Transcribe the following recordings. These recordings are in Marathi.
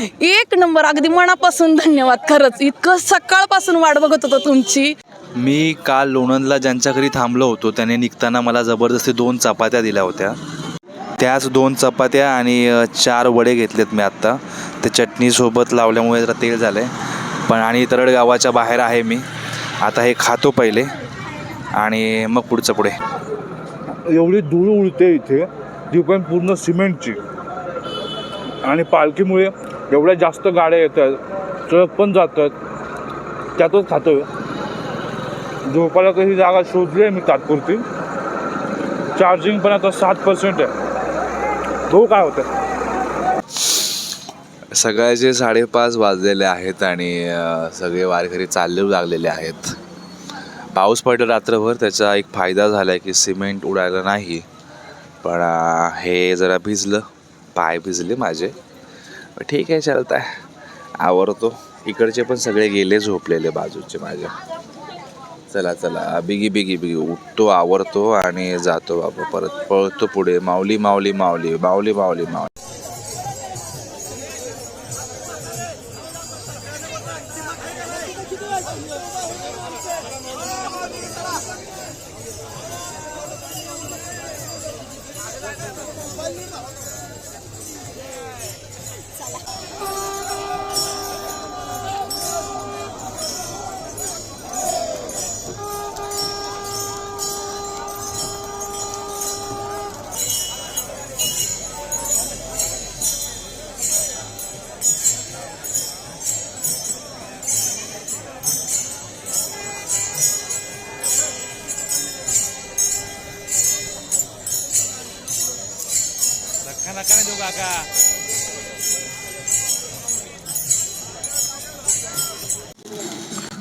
एक नंबर अगदी मनापासून धन्यवाद. खरंच इतकं सकाळपासून वाट बघत होतो तुमची. मी काल लोणंदला ज्यांच्या घरी थांबलो होतो त्याने निघताना मला जबरदस्ती दोन चपात्या दिल्या होत्या. त्याच दोन चपात्या आणि चार वडे घेतलेत मी आत्ता. ते चटणीसोबत लावल्यामुळे जरा तेल झालं आहे पण आणि तरड गावाच्या बाहेर आहे मी. आता हे खातो पहिले. आणि मग पुढचं पुढे. एवढी धूळ उडते इथे ती पण पूर्ण सिमेंटची. आणि पालखीमुळे एवढ्या जास्त गाड्या येतात ट्रक पण जातात त्यातच खातो झोपायला कशी जागा शोधली आहे मी तात्पुरती? चार्जिंग पण आता सात पर्सेंट आहे. तो काय होतं सकाळचे साडेपाच वाजलेले आहेत आणि सगळे वारकरी चालले लागलेले आहेत. पाऊस पडला रात्रभर त्याचा एक फायदा झाला आहे की सिमेंट उडायला नाही. पण हे जरा भिजलं पाय भिजले माझे. ठीक आहे चालत आहे आवरतो. इकडचे पण सगळे गेले झोपलेले बाजूचे माझ्या चला चला. बिगी बिगी बिगी. उठतो आवरतो आणि जातो बाबा परत. पळतो पुढे. माऊली माऊली माऊली. माऊली माऊली माऊली.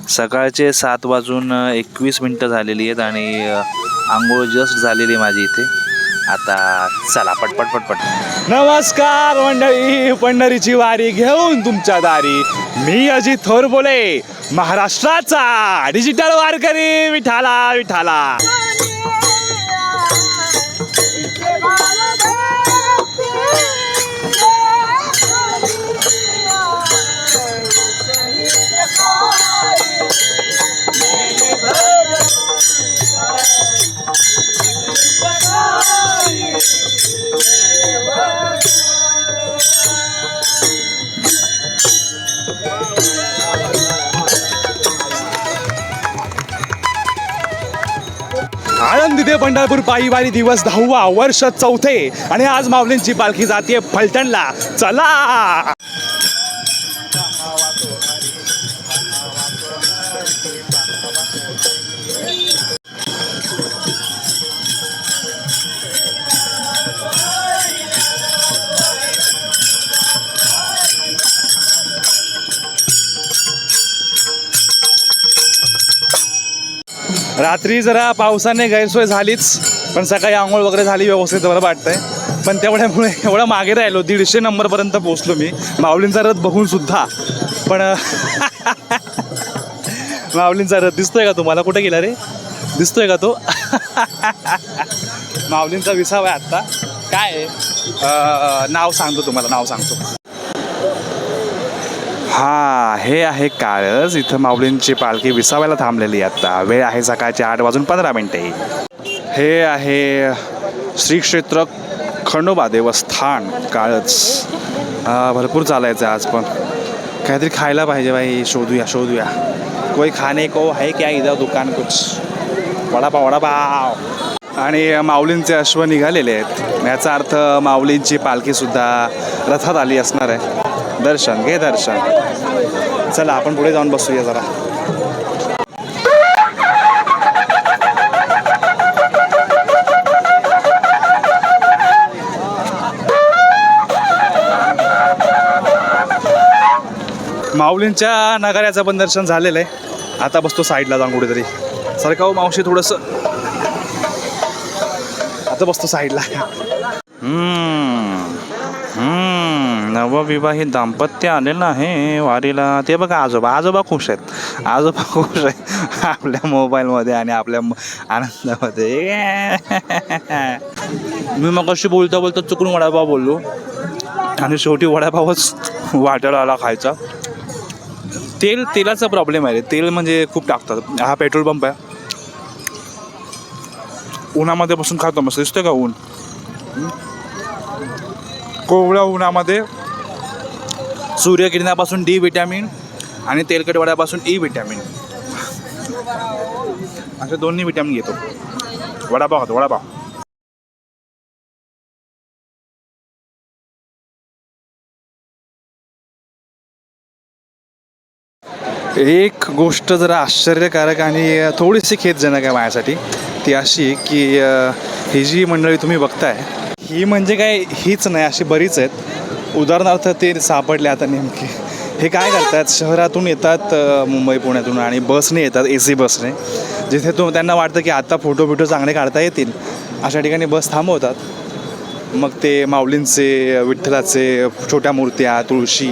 सकाळचे सात वाजून एकवीस मिनटं झालेली आहेत आणि आंघोळ जस्ट झालेली आहे माझी इथे. आता चला पटपट पटपट. नमस्कार मंडळी पंढरीची वारी घेऊन तुमच्या दारी. मी अजित थोर बोले महाराष्ट्राचा डिजिटल वारकरी विठाला विठाला. आनंदी ते पंढरपूर पायी वारी दिवस दहावा वर्ष चौथे. आणि आज माऊलींची पालखी जाते फलटणला. चला! रात्री जरा पावसाने गैरसोय झालीच पण सकाळी आंघोळ वगैरे झाली व्यवस्थित बरं वाटतंय. पण तेवढ्यामुळे एवढं मागे राहिलो दीडशे नंबरपर्यंत पोहोचलो मी. माऊलींचा रथ बघून सुद्धा. पण माऊलींचा रथ दिसतोय का तुम्हाला? कुठे गेला रे? दिसतोय का तो? माऊलींचा विसावा आहे आत्ता. काय आहे? नाव सांगतो तुम्हाला नाव सांगतो. हा हे आहे काळस इथं माऊलींची पालखी विसाव्याला थांबलेली आहे आता. वेळ आहे सकाळचे आठ वाजून पंधरा मिनटे. हे आहे श्री क्षेत्र खंडोबा देवस्थान काळच भरपूर चालायचं आज पण. काहीतरी खायला पाहिजे बाई. शोधूया शोधूया. कोई खाने को है क्या इधर दुकान कुछ? वडापाव वडापाव. आणि माऊलींचे अश्व निघालेले आहेत. याचा अर्थ माऊलींची पालखीसुद्धा रथात आली असणार आहे. दर्शन घे दर्शन. चला आपण पुढे जाऊन बसूया जरा. माऊलींच्या नगाऱ्याचं पण दर्शन झालेलं आहे. आता बसतो साईडला जाऊन कुठेतरी. सरकाव हो मावशी थोडंसं. आता बसतो साईडला हम्म. हम्म. नवविवाहित दाम्पत्य आलेलं आहे वारीला. ते बघा आजोबा आजोबा खुश आहेत. आजोबा खुश आहेत. आपल्या मोबाईलमध्ये आणि आपल्या आनंदामध्ये. मी मग कशी बोलता बोलता चुकून वडापाव बोललो. आणि शेवटी वडापावच वाटायला आला खायचा. तेल तेलाचा प्रॉब्लेम आहे तेल म्हणजे खूप टाकतात. हा पेट्रोल पंप आहे. उन्हामध्ये बसून खातो मस्त. दिसतोय का ऊन? कोवळ्या उन्हामध्ये सूर्यकिरणापासून डी विटॅमिन आणि तेलकट वड्यापासून ई विटॅमिन. असे दोन्ही विटॅमिन घेतो. वडापाव खातो वडापाव. एक गोष्ट जरा आश्चर्यकारक आणि थोडीशी खेदजनक आहे माझ्यासाठी. ती अशी की ही जी मंडळी तुम्ही बघताय ही म्हणजे काय हीच नाही अशी बरीच आहेत. उदाहरणार्थ ते सापडले आता नेमके. हे काय करतात? शहरातून येतात मुंबई पुण्यातून आणि बसने येतात ए सी बसने. जिथे तो त्यांना वाटतं की आता फोटो बिटो चांगले काढता येतील. अशा ठिकाणी बस थांबवतात. मग ते माऊलींचे विठ्ठलाचे छोट्या मूर्त्या तुळशी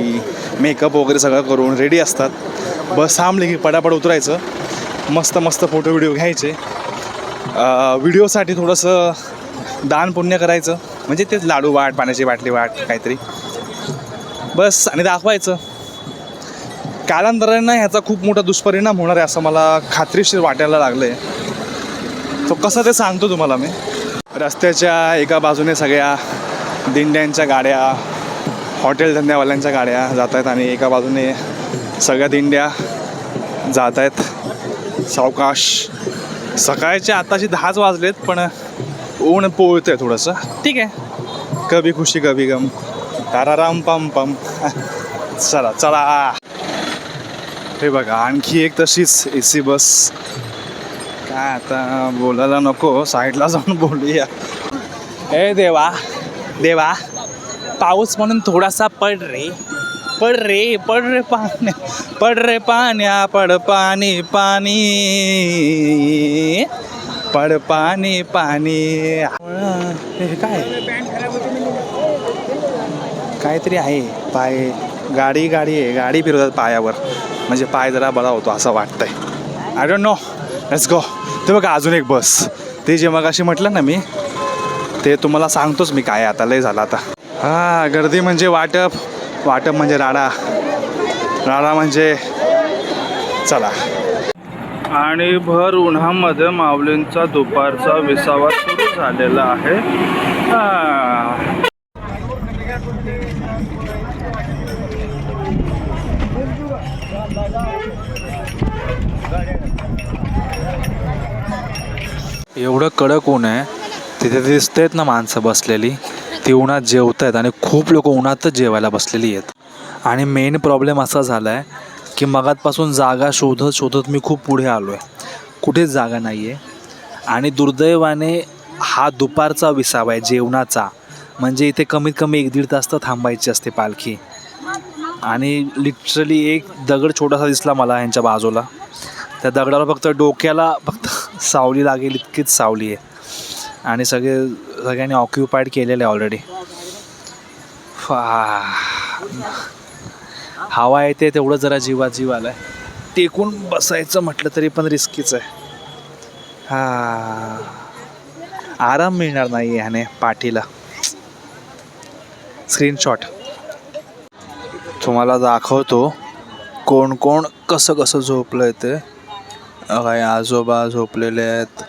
मेकअप वगैरे सगळं करून रेडी असतात. बस थांबली की पटापट उतरायचं. मस्त मस्त फोटो व्हिडिओ घ्यायचे. व्हिडिओसाठी थोडंसं दान पुण्य करायचं. म्हणजे तेच लाडू वाट पाण्याची बाटली वाट काहीतरी. बस आणि दाखवायचं. कालांतराने ह्याचा खूप मोठा दुष्परिणाम होणार आहे असं मला खात्रीशीर वाटायला लागलं आहे तो कसं ते सांगतो तुम्हाला मी. रस्त्याच्या एका बाजूने सगळ्या दिंड्यांच्या गाड्या हॉटेल धंद्यावाल्यांच्या गाड्या जात आहेत आणि एका बाजूने सगळ्या दिंड्या जात आहेत सावकाश. सकाळचे आताशी दहाच वाजलेत पण ऊन पोळतं आहे थोडंसं. ठीक आहे. कभी खुशी कभी गम. ताराराम पम पम. चला चला. हे बघा आणखी एक तशीच ए सी बस. काय आता बोलायला नको साईडला जाऊन बोलूया. ए देवा. देवा. पाऊस म्हणून थोडासा पड रे. पड रे पड रे पाण्या पड रे पाण्या पड पाणी पाणी. पड पाणी पाणी. काय? काहीतरी आहे. पाय गाडी गाडी आहे. गाडी फिरवतात पायावर. म्हणजे पाय जरा बरा होतो असं वाटतंय. I don't know let's go ते बघा अजून एक बस. ते जे मग अशी म्हटलं ना मी ते तुम्हाला सांगतोच मी काय आता. लय झालं आता. हा गर्दी म्हणजे वाटप. वाटप म्हणजे राडा. राडा म्हणजे चला. आणि भर उन्हामध्ये माऊलींचा दुपारचा विसावा सुरू झालेला आहे. एवढं कडक ऊन आहे. तिथे दिसत आहेत ना माणसं बसलेली. ती उन्हात जेवत आहेत आणि खूप लोक उन्हातच जेवायला बसलेली आहेत. आणि मेन प्रॉब्लेम असा झाला आहे की मगातपासून जागा शोधत शोधत मी खूप पुढे आलो आहे कुठेच जागा नाही आहे आणि दुर्दैवाने हा दुपारचा विसावा आहे जेवणाचा. म्हणजे इथे कमीत कमी एक दीड तास तर थांबायची असते पालखी. आणि लिटरली एक दगड छोटासा दिसला मला ह्यांच्या बाजूला. त्या दगडाला फक्त डोक्याला फक्त सावली लागेल इतकीच सावली आहे. आणि सगळे सगळ्यांनी ऑक्युपाईड केलेलं आहे ऑलरेडी हवा येते तेवढं जरा जीवा जीव आला आहे टेकून बसायचं म्हटलं तरी पण रिस्कीच आहे. हा. आराम मिळणार नाही ह्याने पाठीला. स्क्रीनशॉट तुम्हाला दाखवतो कोण कोण कसं कसं झोपलं ते. काही आजोबा झोपलेले आहेत.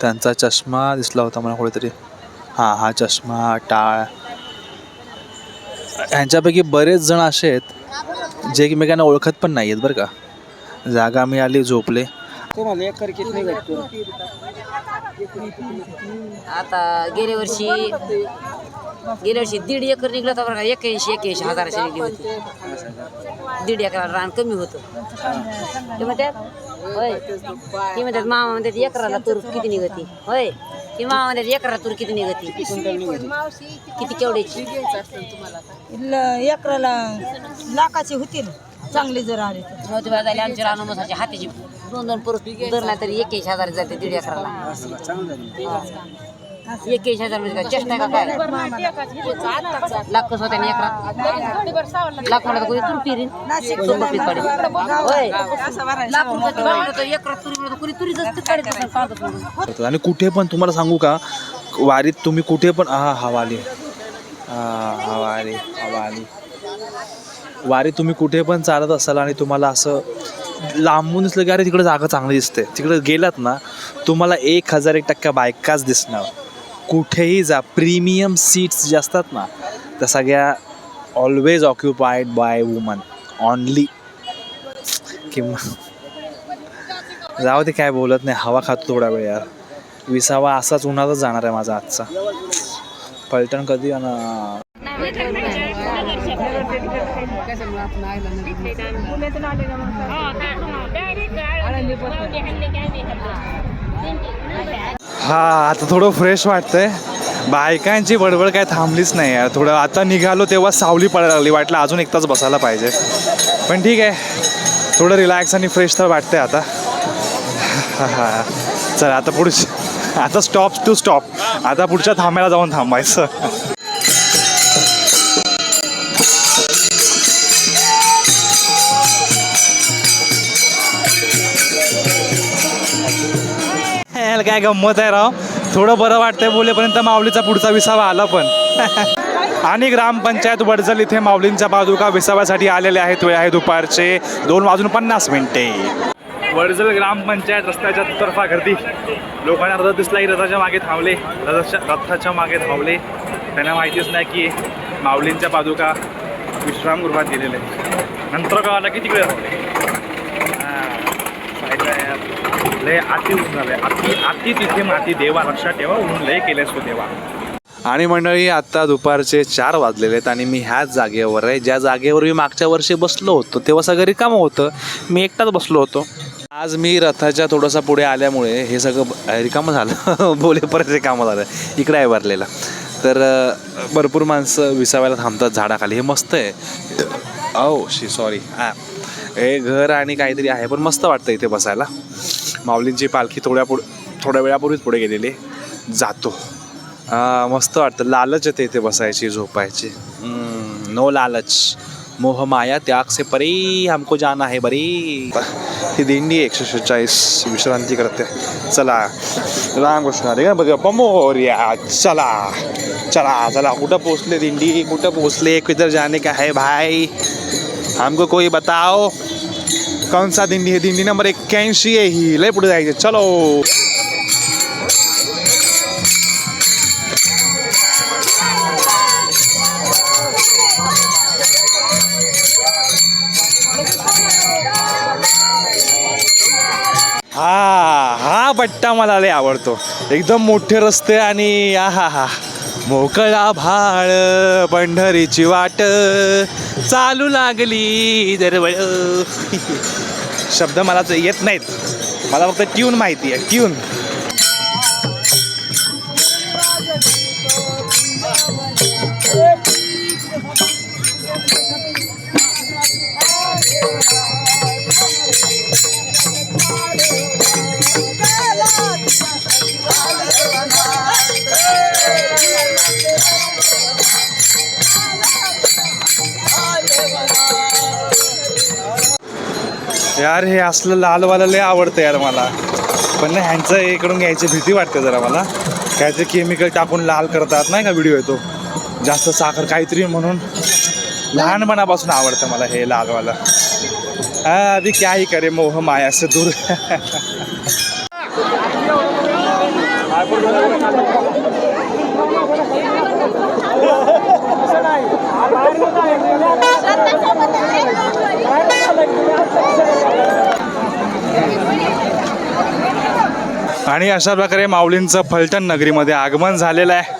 त्यांचा चष्मा दिसला होता मला कुठेतरी. हां हा चष्मा टाळ. ह्यांच्यापैकी बरेच जण असे आहेत जे एकमेकांना ओळखत पण नाही आहेत बरं का. जागा झोपले. एकर किती भेटतो. आता गेल्या वर्षी गेल्या वर्षी दीड एकर निघलं होतं बरं का एक्याऐंशी एक्याऐंशी हजाराची निघली होती. दीड एकर रान कमी होतं. ते म्हणतात होय. ते म्हणतात मामा म्हणतात एकराला तूर किती निघती? होय. ते मामा म्हणतात एकराला तूर किती निघती? किती केवढ्याची? एकराला लाखाचे होतील. चांगले जर आले बा झाले आमच्या रान मसाच्या हातीची. दोन दोन परत दर नाही तरी एक्याऐंशी हजार जाते दीड एकराला. हजार म्हणजे काय चेष्टा का काय? लाख. कसं होत्या लाख कोणी. होय. लाख एकरात तुरी कोणी तुरीच काढत. आणि कुठे पण तुम्हाला सांगू का वारीत तुम्ही कुठे पण हा हवा आली हा वारी वारी वारी तुम्ही कुठे पण चालत असाल आणि तुम्हाला असं लांबून दिसलं की अरे तिकडे जागा चांगली दिसते. तिकडे गेलात ना तुम्हाला एक हजार एक टक्का बायकाच दिसणार. कुठेही जा प्रीमियम सीट्स ज्या असतात ना त्या सगळ्या always occupied by woman only किंवा जाऊ ते काय बोलत नाही हवा खातो थोडा वेळ यार विसावा असाच उन्हातच जाणार आहे माझा आजचा पलटण कधी आणि हा आता थोडं फ्रेश वाटतंय. बायकांची बडबड काय थांबलीच नाही यार. थोडं आता निघालो तेव्हा सावली पडायला लागली. वाटलं अजून एक तास बसायला पाहिजे. पण ठीक आहे. थोडं रिलॅक्स आणि फ्रेश तर वाटतंय आता. हां हा चल आता पुढच आता स्टॉप टू स्टॉप आता पुढच्या थांब्याला जाऊन थांबायचं. याला काय गंमत आहे राव? थोडं बरं वाटतंय बोलेपर्यंत माऊलीचा पुढचा विसावा आला पण. आणि ग्रामपंचायत वडजल इथे माऊलींच्या पादुका विसाव्यासाठी आलेले आहेत. वेळ आहे दुपारचे दोन वाजून पन्नास मिनिटे. वडजल ग्रामपंचायत रस्त्याच्या तर्फा गर्दी. लोकांना रथ दिसला की रथाच्या मागे थांबले. रथाच्या रथाच्या मागे थांबले. त्यांना माहितीच नाही की माऊलींच्या पादुका विश्रामगृहात गेलेले नंतर कळालं की तिकडे थांबले हां, साईडला यार. लय अति ऊन झालंय. अति अति तिथे माती देवा लक्षात ठेवा ऊन लय केले असतो देवा. आणि मंडळी आत्ता दुपारचे चार वाजलेले आहेत आणि मी ह्याच जागेवर आहे. ज्या जागेवर मी मागच्या वर्षी बसलो होतो तेव्हा सगळं रिकामं होतं. मी एकटाच बसलो होतो. आज मी रथाच्या थोडंसं पुढे आल्यामुळे हे सगळं रिकामं झालं. बोले परत रिकामं झालं. इकडे आहे भरलेलं. तर भरपूर माणसं विसावायला थांबतात झाडाखाली. हे मस्त आहे. औ शी सॉरी हां. हे घर आणि काहीतरी आहे पण मस्त वाटतं इथे बसायला. माऊलींची पालखी थोड्या पुढ थोड्या वेळापूर्वीच पुढे गेलेली जातो. मस्त वाटतं. लालच येते इथे बसायची झोपायची. नो लालच. मोह माया त्याग से परी हमको जाना है बरी. ही दिंडी एकशे शेहेचाळीस विश्रांती करते. चला. रामकृष्ण हरी गणपती बाप्पा मोरया चला. चला. चला. कुठं पोचले दिंडी? कुठं पोचले किधर जाने का है भाई? हमको कोई बताओ. कौन सा दिंडी आहे दिंडी नंबर एक्क्याऐंशी आहे ही। लय पुढे जायचं. चलो. हा हा पट्टा मला लय आवडतो. एकदम मोठे रस्ते आणि आहा हा मोकळा भाळ पंढरीची वाट. चालू लागली दरवळ शब्द मला तर येत नाहीत. मला फक्त ट्यून माहिती आहे. ट्यून यार हे असलं लालवालं लय आवडतं यार मला. पण ना ह्यांचं इकडून घ्यायची भीती वाटते जरा मला. काहीतरी केमिकल टाकून लाल करतात नाही का व्हिडिओ येतो? जास्त साखर काहीतरी म्हणून. लहानपणापासून आवडतं मला हे लालवालं. हा अभी क्या ही करे मोह माया से दूर. आणि अशा प्रकारे माऊलींचं फलटण नगरीमध्ये आगमन झालेलं आहे.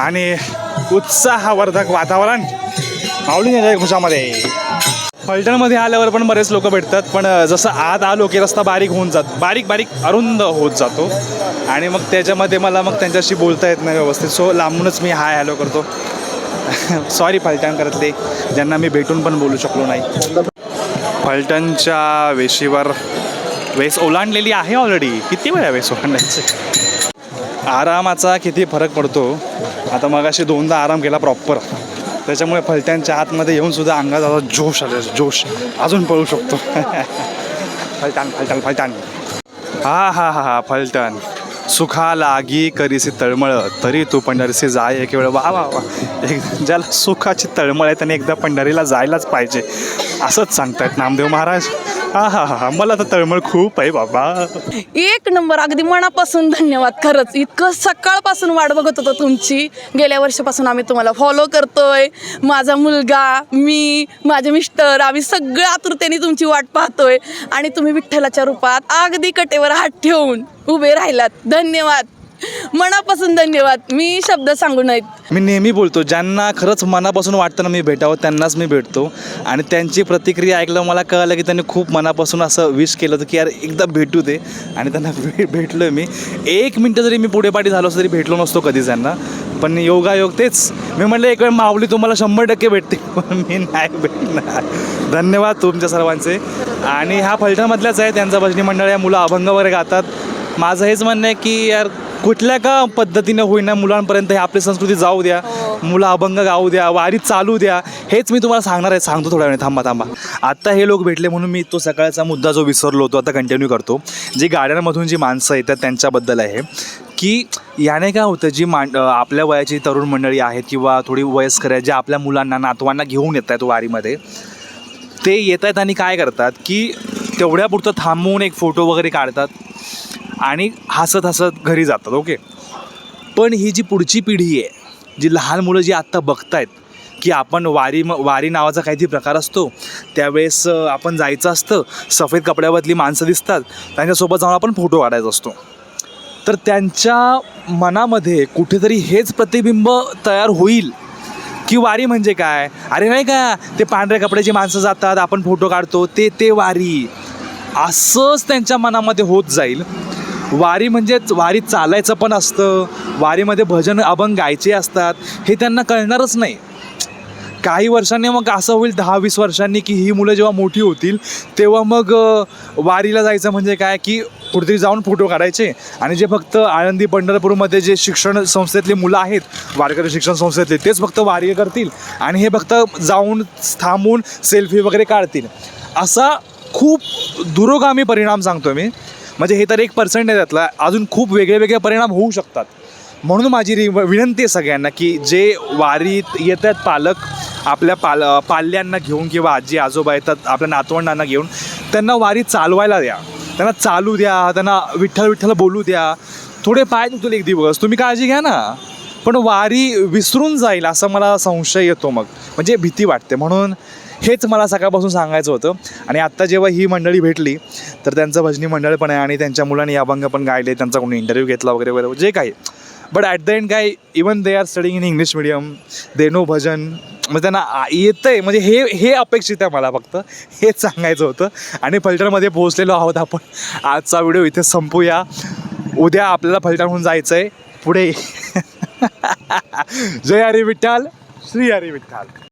आणि उत्साहवर्धक वातावरण माऊलींच्या खुशामध्ये फलटणमध्ये आल्यावर पण बरेच लोक भेटतात पण जसं आत आलो की रस्ता बारीक होऊन जात बारीक बारीक अरुंद होत जातो. आणि मग त्याच्यामध्ये मला मग त्यांच्याशी बोलता येत नाही व्यवस्थित सो लांबूनच मी हाय हॅलो करतो. सॉरी फलटणकरातले ज्यांना मी भेटून पण बोलू शकलो नाही. फलटणच्या वेशीवर वेस ओलांडलेली आहे ऑलरेडी किती वेळा वेस ओलांडायचे? आरामाचा किती फरक पडतो? आता मगाशी दोनदा आराम केला प्रॉपर त्याच्यामुळे फलटणच्या आतमध्ये येऊन सुद्धा अंगात आता जोश आले जोश. अजून पळू शकतो. फलटण फलटण फलटण. हा हा हा हा फलटण. सुखा लागी करीसी तळमळ तरी तू पंढरीसी जाय एक वेळ. वा वा वा. एक ज्याला सुखाची तळमळ आहे त्याने एकदा पंढरीला जायलाच पाहिजे. असंच सांगतायत नामदेव महाराज. हा हा हा मला तर तळमळ खूप आहे बाबा. एक नंबर. अगदी मनापासून धन्यवाद. खरंच इतकं सकाळपासून वाट बघत होतो तुमची. गेल्या वर्षापासून आम्ही तुम्हाला फॉलो करतोय. माझा मुलगा मी माझे मिस्टर आम्ही सगळं आतुरतेने तुमची वाट पाहतोय. आणि तुम्ही विठ्ठलाच्या रूपात अगदी कटेवर हात ठेवून उभे राहिलात. धन्यवाद. मनापासून धन्यवाद. मी शब्द सांगू नाहीत. मी नेहमी बोलतो ज्यांना खरंच मनापासून वाटतं ना मी भेटावं त्यांनाच मी भेटतो. आणि त्यांची प्रतिक्रिया ऐकलं मला कळलं की त्यांनी खूप मनापासून असं विश केलं होतं की यार एकदा भेटू दे. आणि त्यांना भे भेटलो मी. एक मिनटं जरी मी पुढे पाठी झालो असं तरी भेटलो नसतो कधी त्यांना. पण योगायोग तेच. मी म्हटलं एक वेळ माऊली तुम्हाला शंभर टक्के भेटते पण मी नाही भेटणार. धन्यवाद तुमच्या सर्वांचे. आणि हा फलटामधल्याच आहे त्यांचा भजनी मंडळ या मुलं अभंग वगैरे गातात. माझं हेच म्हणणं आहे की यार कुठल्या का पद्धतीने होईना मुलांपर्यंत हे आपली संस्कृती जाऊ द्या. मुलं अभंग गाऊ द्या वारी चालू द्या. हेच मी तुम्हाला सांगणार आहे सांगतो थोड्या वेळ थांबा थांबा. आत्ता हे लोक भेटले म्हणून मी तो सकाळचा मुद्दा जो विसरलो होतो आता कंटिन्यू करतो. जी गाड्यांमधून जी माणसं येतात त्यांच्याबद्दल आहे की याने काय होतं जी अं, आपल्या वयाची तरुण मंडळी आहेत किंवा थोडी वयस्कर आहेत जे आपल्या मुलांना नातवांना घेऊन येत आहेत वारीमध्ये ते येत आहेत आणि काय करतात की तेवढ्यापुरतं थांबवून एक फोटो वगैरे काढतात. आणि हसत हसत घरी जातात ओके. पण ही जी पुढची पिढी आहे जी लहान मुलं जी आत्ता बघतायत की आपण वारी म वारी नावाचा काहीतरी प्रकार असतो त्यावेळेस आपण जायचं असतं सफेद कपड्यावरली माणसं दिसतात त्यांच्यासोबत जाऊन आपण फोटो काढायचा असतो. तर त्यांच्या मनामध्ये कुठेतरी हेच प्रतिबिंब तयार होईल की वारी म्हणजे काय? अरे नाही का ते पांढऱ्या कपड्याची माणसं जातात आपण फोटो काढतो ते ते वारी. असंच त्यांच्या मनामध्ये होत जाईल. वारी म्हणजेच वारी चालायचं पण असतं. वारीमध्ये भजन अभंग गायचे असतात. हे त्यांना कळणारच नाही. काही वर्षांनी मग असं होईल दहा वीस वर्षांनी की ही मुलं जेव्हा मोठी होतील तेव्हा मग वारीला जायचं म्हणजे काय की कुठेतरी जाऊन फोटो काढायचे. आणि जे फक्त आळंदी पंढरपूरमध्ये जे शिक्षण संस्थेतली मुलं आहेत वारकरी शिक्षण संस्थेतले तेच फक्त वारी करतील. आणि हे फक्त जाऊन थांबून सेल्फी वगैरे काढतील. असा खूप दुरोगामी परिणाम सांगतो मी. म्हणजे हे तर एक पर्सेंट आहे त्यातला. अजून खूप वेगळे वेगळे परिणाम होऊ शकतात. म्हणून माझी रि विनंती आहे सगळ्यांना की जे वारीत येत आहेत पालक आपल्या पाल पाल्यांना घेऊन किंवा आजी आजोबा येतात आपल्या नातवंडांना घेऊन त्यांना वारी चालवायला द्या. त्यांना चालू द्या त्यांना विठ्ठल विठ्ठल बोलू द्या. थोडे पाय दुखतील एक दिवस. तुम्ही काळजी घ्या ना. पण वारी विसरून जाईल असा मला संशय येतो मग. म्हणजे भीती वाटते. म्हणून हेच मला सकाळपासून सांगायचं होतं. आणि आत्ता जेव्हा ही मंडळी भेटली तर त्यांचं भजनी मंडळ पण आहे आणि त्यांच्या मुलांनी अभंग पण गायले त्यांचा कोणी इंटरव्ह्यू घेतला वगैरे वगैरे जे काही. बट ॲट द एंड काय even they are studying in English medium they know bhajan म्हणजे त्यांना येतं आहे म्हणजे हे हे अपेक्षित आहे मला फक्त. हेच सांगायचं होतं. आणि फलटणमध्ये पोहोचलेलो आहोत आपण. आजचा व्हिडिओ इथे संपूया. उद्या आपल्याला फलटणहून जायचं आहे पुढे. जय हरी विठ्ठल. श्री हरी विठ्ठल.